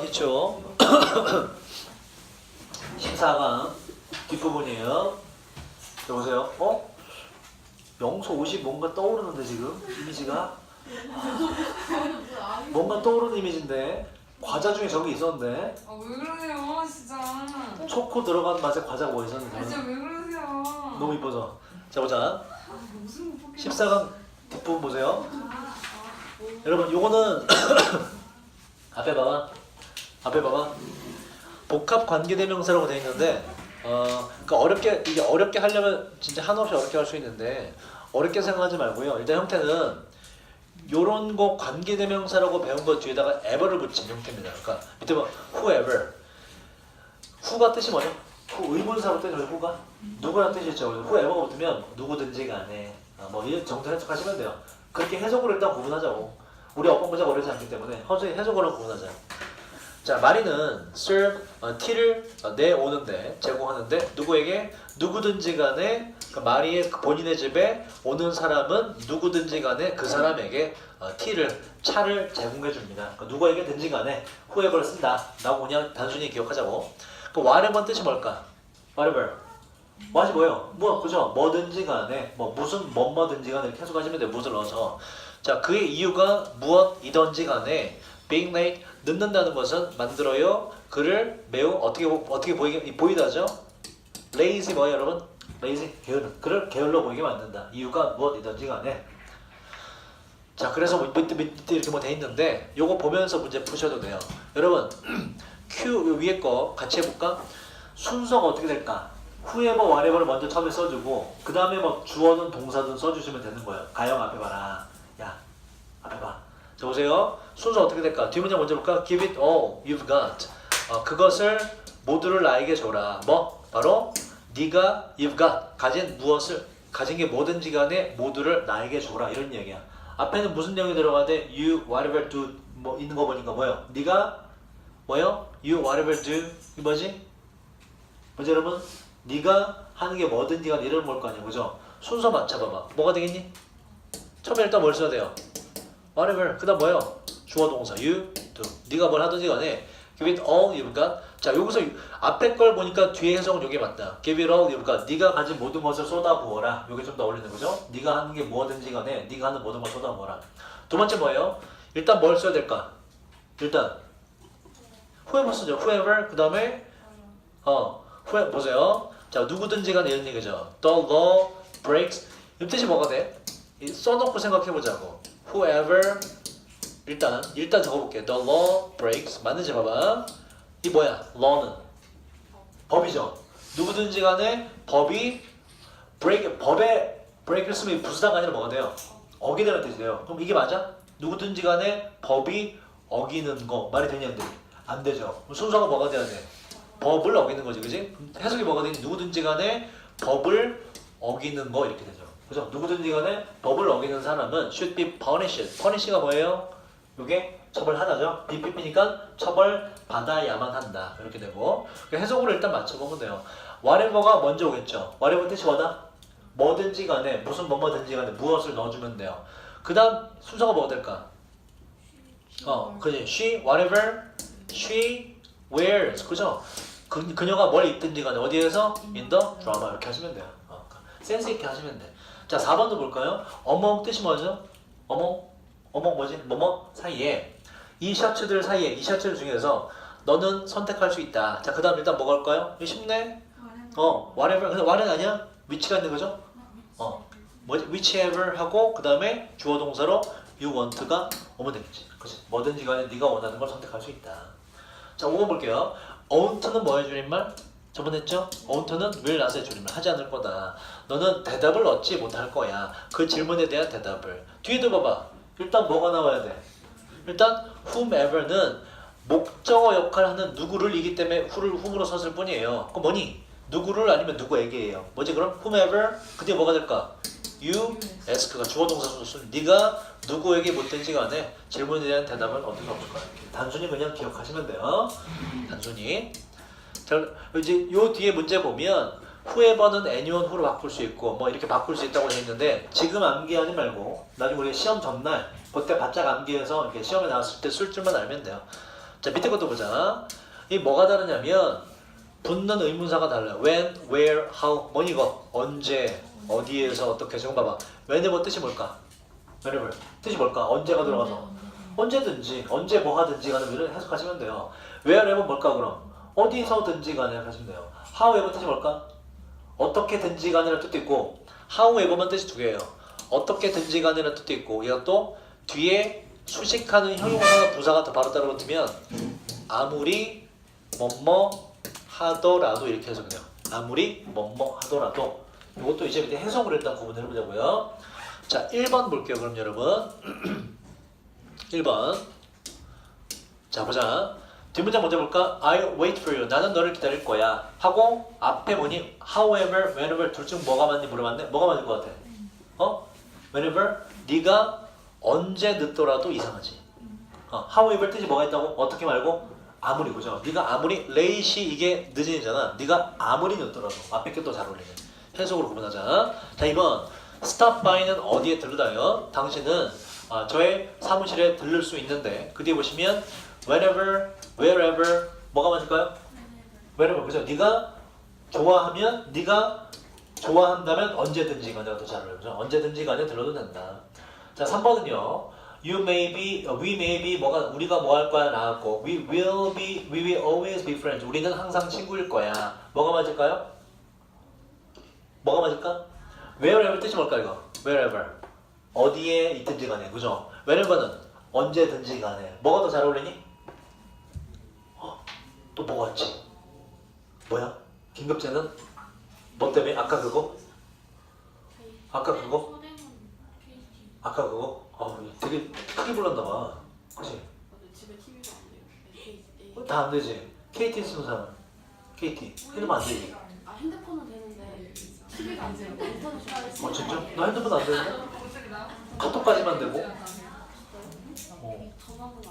기초. 14강 뒷부분이에요. 여보세요? 어? 영소 50 뭔가 떠오르는데 지금? 이미지가? 뭔가 떠오르는 이미지인데. 과자 중에 저기 있었는데. 아왜 그러세요 진짜? 초코 들어간 맛의 과자 뭐아 있었는데 진짜 왜 그러세요? 너무 이뻐서. 자 보자. 아, 무슨 포켓 14강 뒷부분 보세요. 여러분 요거는 앞에 봐봐 앞에 봐봐. 복합 관계대명사라고 되어 있는데 어 그러니까 어렵게 이게 어렵게 하려면 진짜 한없이 어렵게 할 수 있는데 어렵게 생각하지 말고요. 일단 형태는 요런 거 관계대명사라고 배운 것 뒤에다가 ever를 붙인 형태입니다. 그러니까 밑에 봐. whoever. who가 뜻이 뭐냐 who 의문사로 뜻이 who가? 누구란 뜻이죠? whoever가 붙으면 누구든지 간에 아, 뭐 정도 해석하시면 돼요. 그렇게 해석으로 일단 구분하자고. 우리 어법 문제가 어렵지 않기 때문에 허수의 해석으로 구분하자 자 마리는 serve 어, 티를 어, 내오는데 제공하는데 누구에게 누구든지 간에 그 마리의 그 본인의 집에 오는 사람은 누구든지 간에 그 사람에게 어, 티를 차를 제공해 줍니다. 그러니까 누구에게든지 간에 whoever를 쓴다. 라고 그냥 단순히 기억하자고. 그 whatever 뜻이 뭘까? whatever. what이 뭐예요? 뭐 그죠? 뭐든지 간에 뭐 무슨 뭐뭐든지 간에 이렇게 해석하시면 돼요. 무엇을 넣어서. 자 그의 이유가 무엇이든지 간에 being late 늦는다는 것은 만들어요. 그를 매우 어떻게 보- 어떻게 보이게 보이다죠? lazy 뭐예요, 여러분? lazy 게으른. 그를 게을러 보이게 만든다. 이유가 무엇이든지 간에. 자, 그래서 뭐 밑에, 밑에 이렇게 뭐 돼 있는데 요거 보면서 문제 푸셔도 돼요. 여러분, Q 요 위에 거 같이 해볼까? 순서가 어떻게 될까? whoever, whatever를 먼저 처음에 써주고 그 다음에 뭐 주어든 동사든 써주시면 되는 거예요. 가영 앞에 봐라. 야, 앞에 봐. 자 보세요. 순서 어떻게 될까? 뒷문장 먼저 볼까? Give it all you've got. 어, 그것을 모두를 나에게 줘라. 뭐? 바로 네가 you've got 가진 무엇을 가진 게 뭐든지 간에 모두를 나에게 줘라 이런 얘기야. 앞에는 무슨 내용이 들어가는데 you whatever do 뭐 있는 거 보니까 뭐예요? 네가 뭐요? you whatever do 이 뭐지? 뭐지 여러분? 네가 하는 게 뭐든지 간에 이런 뭘거 아니야, 그죠? 순서 맞춰봐봐. 뭐가 되겠니? 처음에 일단 뭘 써야 돼요? Whatever. 그 다음 뭐예요? 주어 동사 you do 네가 뭘 하든지 간에 give it all got. 자 여기서 앞에 걸 보니까 뒤에 해석은 이게 맞다. Give it all got. 네가 가진 모든 것을 쏟아부어라. 이게 좀 더 어울리는 거죠? 네가 하는 게 뭐든지 간에 네가 하는 모든 걸 쏟아부어라. 두 번째 뭐예요? 일단 뭘 써야 될까? 일단 whoever 쓰죠. whoever 그 다음에 어 whoever 보세요. 자 누구든지 간에 이런 얘기죠. The law breaks. 이 뜻이 뭐가 돼? 이 써놓고 생각해보자고 whoever. 일단 일단 적어볼게 the law breaks. 맞는지 봐봐. 이 뭐야? law는? 법이죠. 누구든지 간에 법이 break 법에 break을 쓰면 부수다가 아니라 뭐가 돼요? 어기다는 뜻이에요. 그럼 이게 맞아? 누구든지 간에 법이 어기는 거. 말이 되냐는데? 안 되죠. 그럼 순서가 뭐가 돼야 돼? 법을 어기는 거지 그지? 해석이 뭐가 되니? 누구든지 간에 법을 어기는 거 이렇게 되죠 그죠? 누구든지 간에 법을 어기는 사람은 should be punished. punish가 뭐예요? 이게 처벌하다죠. BPP니까 처벌 받아야만 한다. 이렇게 되고 그 해석으로 일단 맞춰보면 돼요. whatever가 먼저 오겠죠. whatever 뜻이 뭐다? 뭐든지 간에 무슨 뭐뭐든지 간에 무엇을 넣어주면 돼요. 그 다음 순서가 뭐가 될까? 어, 그지. She, whatever, she wears. 그죠? 그, 그녀가 뭘 입든지 간에 어디에서? In the drama. 이렇게 하시면 돼요. 어, 센스 있게 하시면 돼. 자, 4번도 볼까요? 어몽 뜻이 뭐죠? 어몽? 어몽 뭐지? 뭐뭐? 사이에. 이 셔츠들 사이에, 이 셔츠들 중에서 너는 선택할 수 있다. 자, 그 다음 일단 뭐가 할까요? 이거 쉽네? 어, whatever. 근데 what은 아니야? 위치가 있는 거죠? 어, 뭐지? whichever 하고, 그 다음에 주어 동사로 you want가 오면 되겠지. 그치? 뭐든지 간에 네가 원하는 걸 선택할 수 있다. 자, 5번 볼게요. won't는 뭐의 줄임말? 저번 했죠? won't는 will 줄임말. 하지 않을 거다. 너는 대답을 얻지 못할 거야. 그 질문에 대한 대답을. 뒤에도 봐봐. 일단 뭐가 나와야 돼? 일단 whomever는 목적어 역할을 하는 누구를 이기 때문에 who를 whom으로 썼을 뿐이에요. 그럼 뭐니? 누구를 아니면 누구에게예요. 뭐지 그럼? whomever 그 뒤에 뭐가 될까? you ask가 주어 동사 순 네가 누구에게 묻든지 간에 질문에 대한 대답은 얻을 수 없을 거야. 단순히 그냥 기억하시면 돼요. 단순히. 자, 이제 요 뒤에 문제 보면 whoever는 anyone who로 바꿀 수 있고 뭐 이렇게 바꿀 수 있다고 되어 있는데 지금 암기하지 말고 나중에 우리 시험 전날 그때 바짝 암기해서 이렇게 시험에 나왔을 때 쓸 줄만 알면 돼요. 자 밑에 것도 보자. 이 뭐가 다르냐면 붙는 의문사가 달라요. When, where, how, 뭐니 이거? 언제, 어디에서 어떻게 지금 봐봐. whenever 뜻이 뭘까? whenever 뜻이 뭘까? 언제가 들어가서 언제든지 언제 뭐 하든지 간에 이런 해석하시면 돼요. wherever 뭘까 그럼? 어디서든지 간에 하시면 돼요. however 뜻이 뭘까? 어떻게든지 간이라는 뜻도 있고 however만 뜻이 두 개예요. 어떻게든지 간이라는 뜻도 있고 이것도 뒤에 수식하는 형용사나 부사가 더 바로 따라 붙으면 아무리 뭐뭐 하더라도 이렇게 해석이 돼요. 아무리 뭐뭐 하더라도 이것도 이제 밑에 해석을 일단 구분을 해보자고요. 자 1번 볼게요 그럼 여러분 1번 자 보자 뒷문장 먼저 볼까? I'll wait for you 나는 너를 기다릴 거야 하고 앞에 보니 however, whenever 둘 중 뭐가 맞니 물어봤네 뭐가 맞을 것 같아? 어? whenever 네가 언제 늦더라도 이상하지 어, however 뜻이 뭐가 있다고? 어떻게 말고? 아무리 그죠? 네가 아무리 late이 이게 늦은이잖아 네가 아무리 늦더라도 앞에 게 또 잘 어울리네 해석으로 구분하자 자 2번 stop by는 어디에 들르다요? 당신은 아, 저의 사무실에 들를 수 있는데 그 뒤에 보시면 whenever, wherever 뭐가 맞을까요? whenever 그죠? 네가 좋아하면 네가 좋아한다면 언제든지 간에 더잘 어울려요 그죠? 언제든지 간에 들러도 된다 자 3번은요 You may be, we may be 뭐가 우리가 뭐 할 거야 나왔고 We will be, we will always be friends 우리는 항상 친구일 거야 뭐가 맞을까요? 뭐가 맞을까? wherever 뜻이 뭘까 이거? wherever 어디에 있든지 간에 그죠? whenever는 언제든지 간에 뭐가 더 잘 어울리니? 어? 또 뭐가 있지? 뭐야? 긴급제는 뭐 때문에? 아까 그거? 아까 그거? 아까 그거? 아 되게 크게 불렀나 봐 그치? 다 안 되지? KT 쓰는 사람 KT 핸드폰 안 되지? 아 핸드폰은 되는데 TV가 안 돼요. 돼요. 어 진짜? 너 핸드폰 안 되는데? 카톡까지만 되고? 어.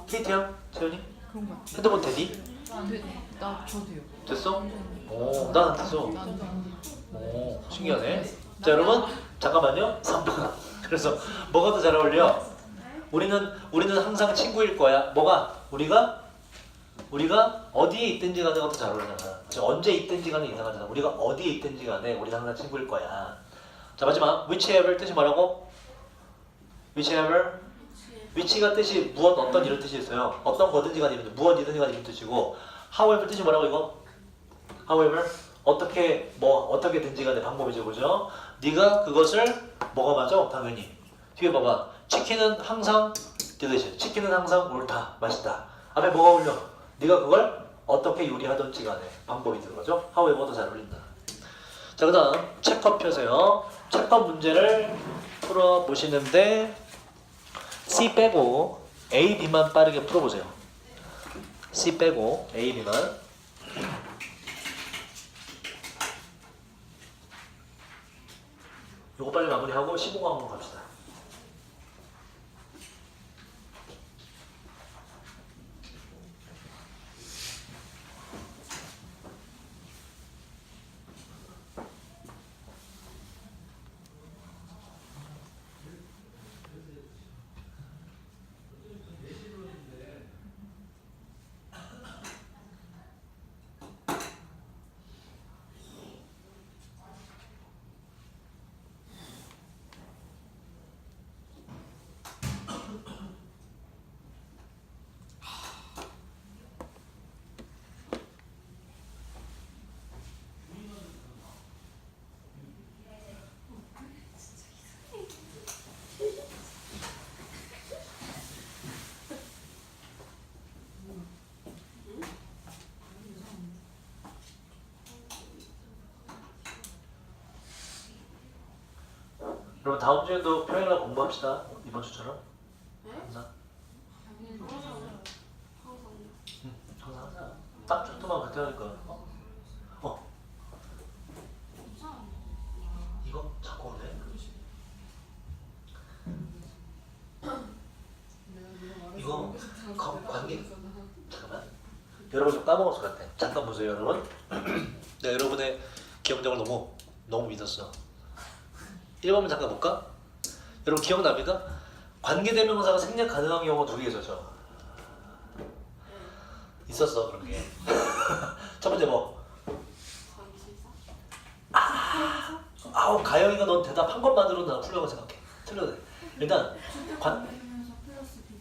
KT야? 세연이? 그런 거 같아. 핸드폰 되니? 안 돼. 나 저도요. 됐어? 오, 난안 됐어. 나도 안 돼. 오, 신기하네. 자, 여러분, 잠깐만요. 3번. 그래서 뭐가 더 잘 어울려? 우리는 우리는 항상 친구일 거야. 뭐가? 우리가 우리가 어디에 있든지 간에 더잘 어울리잖아. 즉 언제 있든지 간에 이상하잖아. 우리가 어디에 있든지 간에 우리는 항상 친구일 거야. 자, 마지막 whichever 뜻이 뭐라고? Whichever 위치가 뜻이 무엇 어떤 이런 뜻이 있어요. 어떤 거든지 간에 이런 뜻, 무엇이든지 간에 이런 뜻이고 however 뜻이 뭐라고 이거? however 어떻게 뭐 어떻게든지 간에 방법이죠, 그죠? 네가 그것을 맞아? 당연히 뒤에 봐봐. 치킨은 항상 delicious. 치킨은 항상 옳다, 맛있다. 앞에 뭐가 어울려? 네가 그걸 어떻게 요리하든지 간에 방법이 들어가죠. however 더잘 어울린다. 자, 그 다음 책업 펴세요. 책업 문제를 풀어 보시는데 C 빼고 A, B만 빠르게 풀어보세요. C 빼고 A, B만. 요거 빨리 마무리하고 15강 한번 갑시다. 여러분 다음 주에도 평일날 공부합시다. 이번 주처럼. 네? 항상. 항상 항상 응, 항상 하자. 딱 주토만 그렇게 하니까. 어? 어? 이거 자꾸 오네. 이거 거- 관계 잠깐만 여러분 좀 까먹었을 것 같아 잠깐 보세요 여러분 내가 여러분의 기억력을 너무 너무 믿었어 1번만 잠깐 볼까? 여러분 기억납니까? 관계대명사가 생략 가능한 경우가 두개 있었죠 있었어 그런 게. 첫 번째 뭐? 관시사? 아우 가영이가 넌 대답한 것만으로 난 훌륭하고 생각해. 틀려도 돼. 일단 관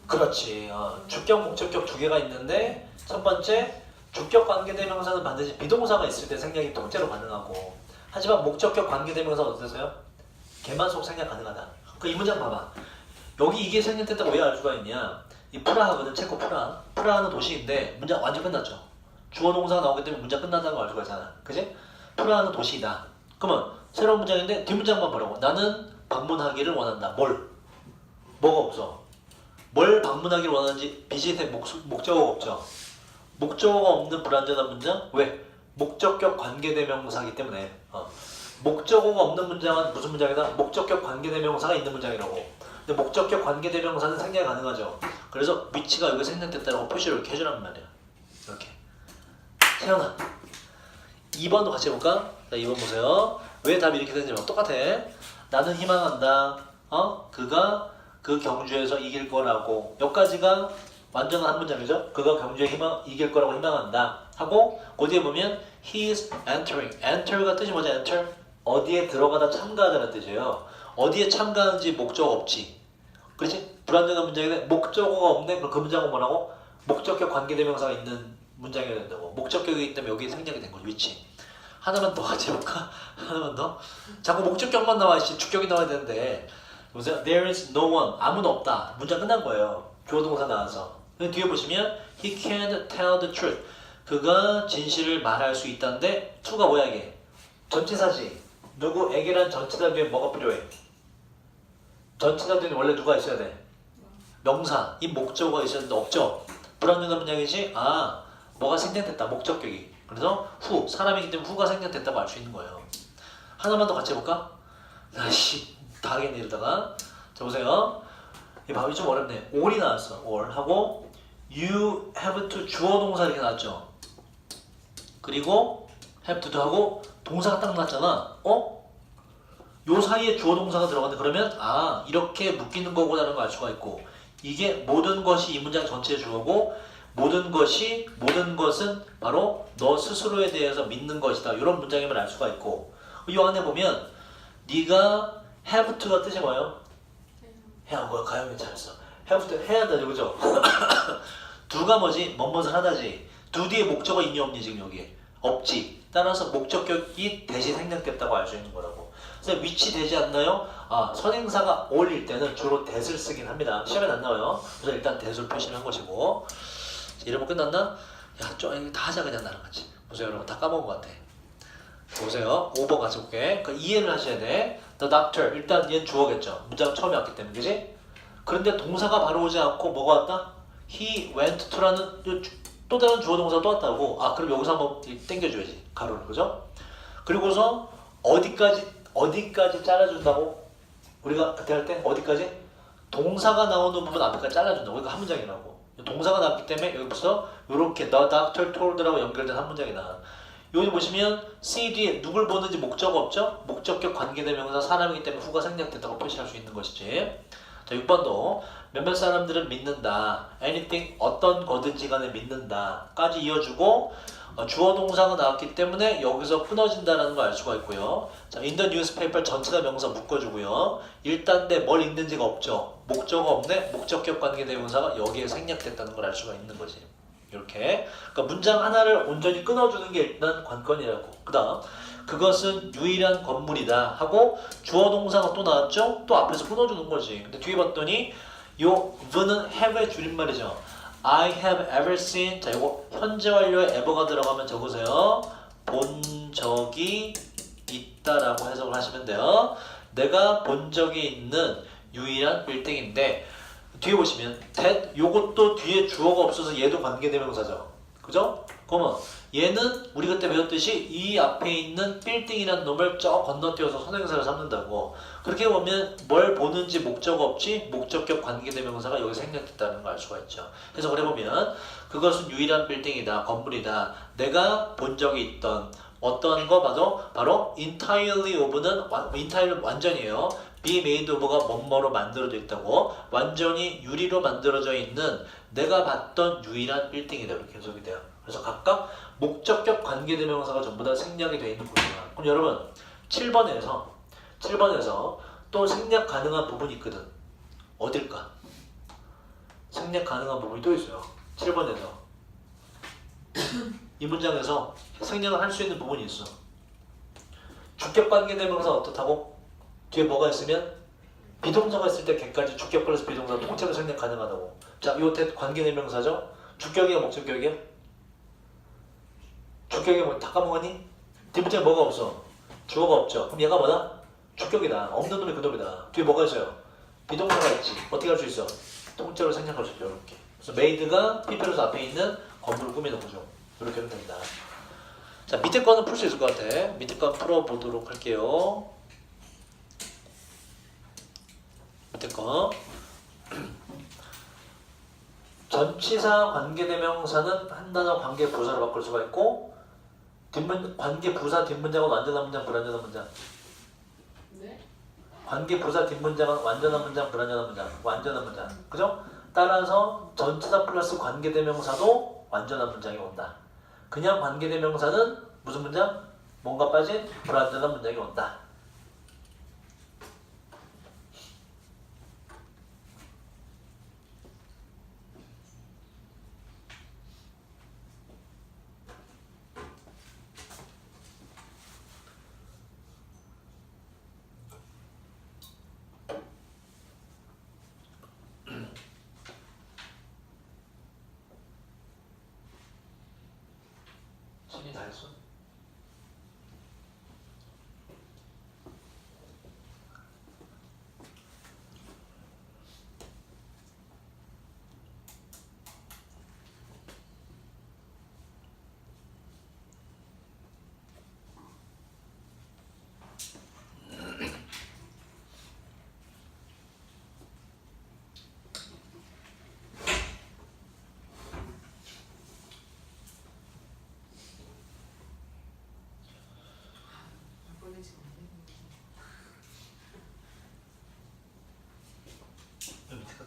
그렇지. 어, 주격 목적격 두 개가 있는데 첫 번째 주격 관계대명사는 반드시 비동사가 있을 때 생략이 통째로 가능하고 하지만 목적격 관계대명사는 어떠세요? 개만 속 생략 가능하다. 그 이 문장 봐봐. 여기 이게 생략됐다고 왜 알 수가 있냐? 이 프라하거든 체코 프라. 프라하는 도시인데 문장 완전 끝났죠. 주어 동사가 나오기 때문에 문장 끝난다는 걸 알 수가 있잖아. 그지? 프라하는 도시이다. 그러면 새로운 문장인데 뒷문장만 보라고. 나는 방문하기를 원한다. 뭘? 뭐가 없어? 뭘 방문하기를 원하는지 비지의 목, 목적어가 없죠. 목적어가 없는 불완전한 문장? 왜? 목적격 관계대명사이기 때문에 어. 목적어가 없는 문장은 무슨 문장이다? 목적격 관계대명사가 있는 문장이라고 근데 목적격 관계대명사는 생략 가능하죠 그래서 위치가 여기 생략됐다고 표시를 이렇게 해주란 말이야 이렇게 태연아 2번도 같이 해볼까? 자 2번 보세요 왜 답이 이렇게 되는지 봐. 똑같아 나는 희망한다 어? 그가 그 경주에서 이길 거라고 여기까지가 완전한 한 문장이죠. 그가 경주에 희망, 이길 거라고 희망한다. 하고 그 뒤에 보면 he is entering. enter가 뜻이 뭐죠? enter? 어디에 들어가다 참가하다는 뜻이에요. 어디에 참가하는지 목적 없지. 그렇지? 불완전한 문장인데 목적어가 없네? 그럼 그 문장은 뭐라고? 목적격 관계대명사가 있는 문장이어야 된다고. 목적격이 있다면 여기 생략이 된 거죠. 위치. 하나만 더 같이 해볼까? 하나만 더? 자꾸 목적격만 나와 있지 주격이 나와야 되는데 보세요. There is no one. 아무도 없다. 문장 끝난 거예요. 주어 동사 나와서. 뒤에 보시면 he can't tell the truth. 그가 진실을 말할 수 있다는데 to가 뭐야 이게? 전치사지. 누구에게란 전치사 뒤에 뭐가 필요해? 전치사 뒤에 원래 누가 있어야 돼? 명사. 이 목적어가 있어야 되는데 없죠? 불완전한 문장이지? 아, 뭐가 생략됐다. 목적격이. 그래서 후. 사람이기 때문에 후가 생략됐다고 알 수 있는 거예요. 하나만 더 같이 해볼까? 아씨, 다 하겠네 이러다가. 자, 보세요. 이 밥이 좀 어렵네. all이 나왔어. all 하고 you have to 주어 동사 이렇게 나왔죠. 그리고 have to도 하고 동사가 딱 나왔잖아. 어? 요 사이에 주어 동사가 들어갔는데 그러면 아 이렇게 묶이는 거구나라는 걸 알 수가 있고 이게 모든 것이 이 문장 전체의 주어고 모든 것이 모든 것은 바로 너 스스로에 대해서 믿는 것이다. 이런 문장임을 알 수가 있고 이 안에 보면 네가 have to가 뜻이 뭐예요? 해야 뭐야 가영이 잘했어 have to 해야 한다죠 그죠? 두가 뭐지? 뭐뭇을 하다지 두 뒤에 목적어 있니 없니 지금 여기에 없지 따라서 목적격이 대신 생략됐다고 알 수 있는 거라고. 그래서 위치 되지 않나요? 아 선행사가 어울릴 때는 주로 that을 쓰긴 합니다. 시험에 안 나와요. 그래서 일단 that을 표시를 한 것이고. 자, 이러면 끝났나? 야좀 다 하자 그냥 나랑 같이. 보세요 여러분. 다 까먹은 것 같아. 보세요. 5번 같이 볼게. 그 이해를 하셔야 돼. The doctor. 일단 얘는 주어겠죠. 문장 처음에 왔기 때문에. 그지? 그런데 동사가 바로 오지 않고 뭐가 왔다? He went to라는 또 다른 주어 동사가 또 왔다고 아 그럼 여기서 한번 땡겨줘야지 가로를 그죠? 그리고서 어디까지 어디까지 잘라준다고? 우리가 그때 할 때 어디까지? 동사가 나오는 부분 앞에까지 잘라준다고 이거 한 문장이라고 동사가 나왔기 때문에 여기서 이렇게 The doctor told라고 연결된 한 문장이 나와 여기 보시면 C 뒤에 누굴 보는지 목적 없죠? 목적격 관계대명사 사람이기 때문에 후가 생략됐다고 표시할 수 있는 것이지. 자 6번도 몇몇 사람들은 믿는다. anything 어떤 거든지 간에 믿는다까지 이어주고 어, 주어 동사가 나왔기 때문에 여기서 끊어진다라는 걸 알 수가 있고요. 자, in the newspaper 전체가 명사 묶어주고요. 일단데 뭘 읽는지가 없죠. 목적어 없네. 목적격 관계 대명사가 여기에 생략됐다는 걸 알 수가 있는 거지. 이렇게 그러니까 문장 하나를 온전히 끊어주는 게 일단 관건이라고 그 다음 그것은 유일한 건물이다 하고 주어 동사가 또 나왔죠 또 앞에서 끊어주는 거지 근데 뒤에 봤더니 요 the는 have의 줄임말이죠 I have ever seen 자 이거 현재 완료에 ever가 들어가면 적으세요 본 적이 있다라고 해석을 하시면 돼요 내가 본 적이 있는 유일한 빌딩인데 뒤에 보시면 that 요것도 뒤에 주어가 없어서 얘도 관계대명사죠. 그죠? 그러면 얘는 우리 그때 배웠듯이 이 앞에 있는 빌딩이라는 놈을 저 건너뛰어서 선행사를 삼는다고. 그렇게 보면 뭘 보는지 목적 없지 목적격 관계대명사가 여기 생략됐다는 걸 알 수가 있죠. 그래서 그래 보면 그것은 유일한 빌딩이다, 건물이다. 내가 본 적이 있던 어떠한 거 봐도 바로 entirely of는 완- entirely 완전이에요. be made of가 뭐뭐로 만들어져 있다고 완전히 유리로 만들어져 있는 내가 봤던 유일한 1등이다 이렇게 해석이 돼요. 그래서 각각 목적격 관계대명사가 전부 다 생략이 되어 있는 부분이야. 그럼 여러분 7번에서 7번에서 또 생략 가능한 부분이 있거든. 어딜까? 생략 가능한 부분이 또 있어요. 7번에서 이 문장에서 생략을 할 수 있는 부분이 있어. 주격 관계대명사 어떻다고? 뒤에 뭐가 있으면 비동사가 있을 때 걔까지 주격 플러스 비동사 통째로 생략 가능하다고. 자, 요때 관계대명사죠. 주격이야 목적격이야? 주격이 뭐다 까먹었니? 뒷문장에 뭐가 없어? 주어가 없죠. 그럼 얘가 뭐다? 주격이다. 없는 놈이 그 놈이다. 뒤에 뭐가 있어요? 비동사가 있지. 어떻게 할 수 있어? 통째로 생략할 수 있죠. 이렇게. 그래서 메이드가 피페로스 앞에 있는 건물을 꾸미는 거죠. 이렇게 하면 됩니다. 자, 밑에 거는 풀 수 있을 것 같아. 밑에 거 풀어보도록 할게요. 밑에 거. 전치사 관계대명사는 한 단어 관계 부사로 바꿀 수가 있고 뒷문 관계 부사 뒷문장은 완전한 문장 불완전한 문장 네? 관계 부사 뒷문장은 완전한 문장 불완전한 문장 완전한 문장 그죠? 따라서 전치사 플러스 관계 대명사도 완전한 문장이 온다 그냥 관계 대명사는 무슨 문장? 뭔가 빠진 불완전한 문장이 온다 신이 다했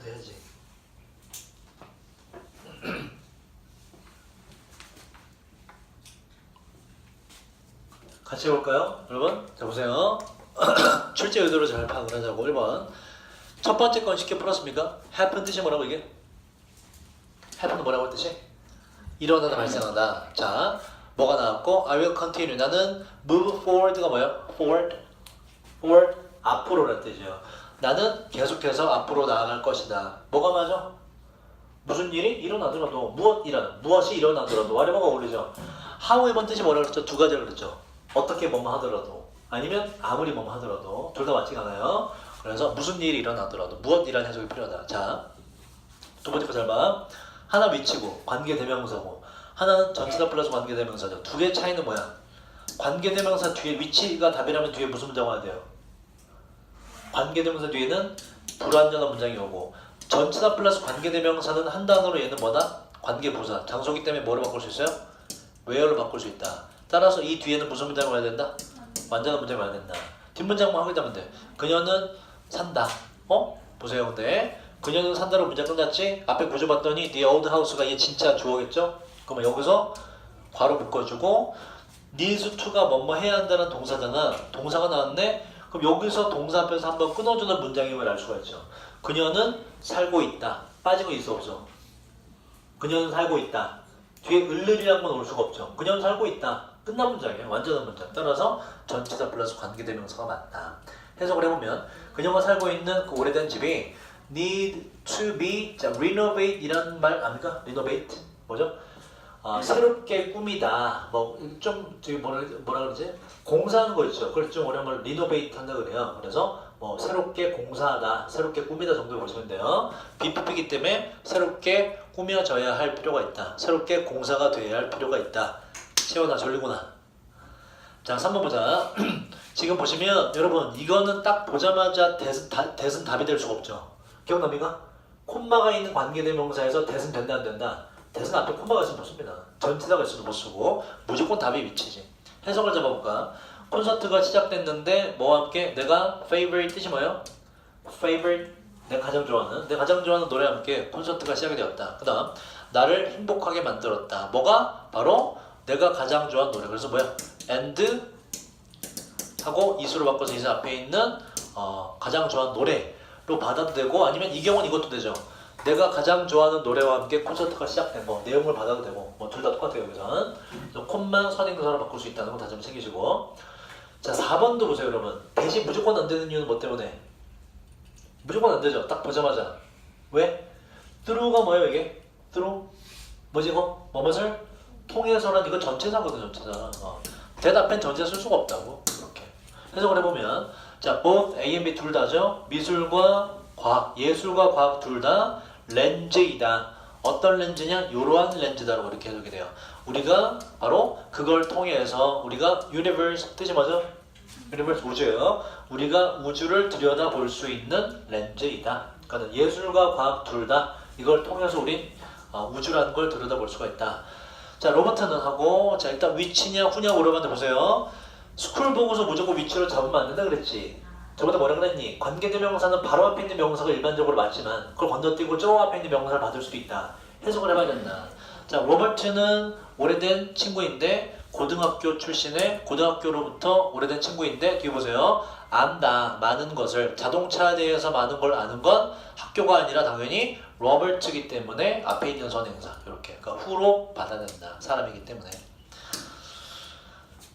돼야지 같이 해볼까요? 여러분? 자 보세요 출제 의도를 잘 파악을 하자고 1번 첫 번째 건 쉽게 풀었습니까? happen 뜻이 뭐라고 이게? happen 뭐라고 뜻이? 일어나다 발생한다 자 뭐가 나왔고 I will continue 나는 move forward가 뭐예요? forward forward 앞으로라는 뜻이에요 나는 계속해서 앞으로 나아갈 것이다. 뭐가 맞아? 무슨 일이 일어나더라도 무엇 일어나 무엇이 일어나더라도 whatever가 어울리죠? how의 번 뜻이 뭐라고 그랬죠? 두 가지를 그랬죠. 어떻게 뭐뭐 하더라도 아니면 아무리 뭐뭐 하더라도 둘 다 맞지가 않아요? 그래서 무슨 일이 일어나더라도 무엇이라는 해석이 필요하다. 자 두 번째 거 잘 봐. 하나 위치고 관계 대명사고. 하나는 전치사 플러스 관계 대명사죠. 두 개 차이는 뭐야? 관계 대명사 뒤에 위치가 답이라면 뒤에 무슨 문장 와야 돼요 관계대명사 뒤에는 불완전한 문장이 오고 전치사 플러스 관계대명사는 한 단어로 얘는 뭐다? 관계부사 장소기 때문에 뭐로 바꿀 수 있어요? where로 바꿀 수 있다 따라서 이 뒤에는 무슨 문장이 와야 된다? 완전한 문장이 와야 된다 뒷문장만 확인하면 돼 그녀는 산다 어? 보세요 근데 그녀는 산다로 문장 끝났지? 앞에 구조 봤더니 the old house가 얘 진짜 주어겠죠? 그러면 여기서 괄호 묶어주고 needs to가 뭐뭐 해야 한다는 동사잖아 동사가 나왔네 그럼 여기서 동사 앞에서 한번 끊어주는 문장임을 알 수가 있죠. 그녀는 살고 있다. 빠지고 있어 없어? 그녀는 살고 있다. 뒤에 을을이란 건 올 수가 없죠. 그녀는 살고 있다. 끝난 문장이에요. 완전한 문장. 따라서 전치사 플러스 관계대명사가 맞다. 해석을 해보면 그녀가 살고 있는 그 오래된 집이 need to be 자 renovate 이란 말 압니까? renovate? 뭐죠? 아, 새롭게 꾸미다. 뭐좀 저기 뭐라 뭐라 그러지? 공사하는 거 있죠. 그걸 좀 어려운 말 리노베이트 한다 그래요. 그래서 뭐 새롭게 공사하다 새롭게 꾸미다 정도 보시면 돼요. BPP이기 때문에 새롭게 꾸며져야 할 필요가 있다. 새롭게 공사가 돼야 할 필요가 있다. 채워나 졸리구나. 자 3번 보자. 지금 보시면 여러분 이거는 딱 보자마자 대은, 다, 대은 답이 될 수가 없죠. 기억납니까? 콤마가 있는 관계대명사에서 대은 된다 안 된다 대은 앞에 콤마가 있으면 못 씁니다 전치사가 있으면 못 쓰고 무조건 답이 위치지 해석을 잡아볼까 콘서트가 시작됐는데 뭐와 함께 내가 favorite 뜻이 뭐예요? favorite 내가 가장 좋아하는 내가 가장 좋아하는 노래와 함께 콘서트가 시작이 되었다. 그 다음 나를 행복하게 만들었다. 뭐가 바로 내가 가장 좋아하는 노래. 그래서 뭐야? and 하고 이수로 바꿔서 이제 앞에 있는 어, 가장 좋아하는 노래로 받아도 되고 아니면 이 경우는 이것도 되죠. 내가 가장 좋아하는 노래와 함께 콘서트가 시작된 거 내용을 받아도 되고 뭐 둘 다 똑같아요 여기서는 콤만 선행사로 바꿀 수 있다는 거 다시 한번 챙기시고. 자 4번도 보세요 여러분. 대신 무조건 안 되는 이유는 뭐 때문에? 무조건 안 되죠. 딱 보자마자. 왜? through가 뭐예요 이게? through? 뭐지 이거? 뭐뭇을 통해서란 이거 전체사거든 전체사. 어. 대답엔 전체 쓸 수가 없다고 이렇게. 해석을 해보면 자 both A and B 둘 다죠? 미술과 과학 예술과 과학 둘 다 렌즈이다. 어떤 렌즈냐? 이러한 렌즈다라고 이렇게 해석이 돼요. 우리가 바로 그걸 통해서 우리가 universe 뜻이 뭐죠? universe 우주예요. 우리가 우주를 들여다 볼 수 있는 렌즈이다. 그러니까 예술과 과학 둘 다 이걸 통해서 우린 어, 우주라는 걸 들여다 볼 수가 있다. 자 로버트는 하고 자 일단 위치냐 후냐 물어봤는데 보세요. 스쿨 보고서 무조건 위치를 잡으면 안 된다 그랬지 저번에 뭐라 그랬니? 관계대 명사는 바로 앞에 있는 명사가 일반적으로 맞지만 그걸 건너뛰고 저 앞에 있는 명사를 받을 수도 있다. 해석을 해봐야겠나 자 로버트는 오래된 친구인데 고등학교 출신의 고등학교로부터 오래된 친구인데 뒤에 보세요. 안다 많은 것을. 자동차에 대해서 많은 걸 아는 건 학교가 아니라 당연히 로버트이기 때문에 앞에 있는 선행사. 이렇게. 그러니까 후로 받아낸다. 사람이기 때문에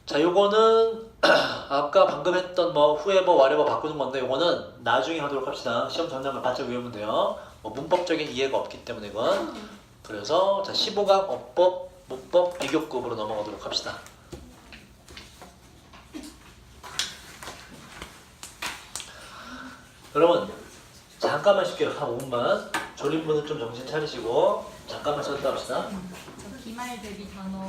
자 요거는 아까 방금 했던 뭐 후에버 와레버 바꾸는 건데 요거는 나중에 하도록 합시다. 시험 전날만 바짝 외우면 돼요. 뭐 문법적인 이해가 없기 때문에 이건. 그래서 자 15강 어법 문법 비교급으로 넘어가도록 합시다. 여러분 잠깐만 쉴게요. 한 5분만. 졸린 분은 좀 정신 차리시고 잠깐만 쉬었다 합시다. 저 기말 대비 단어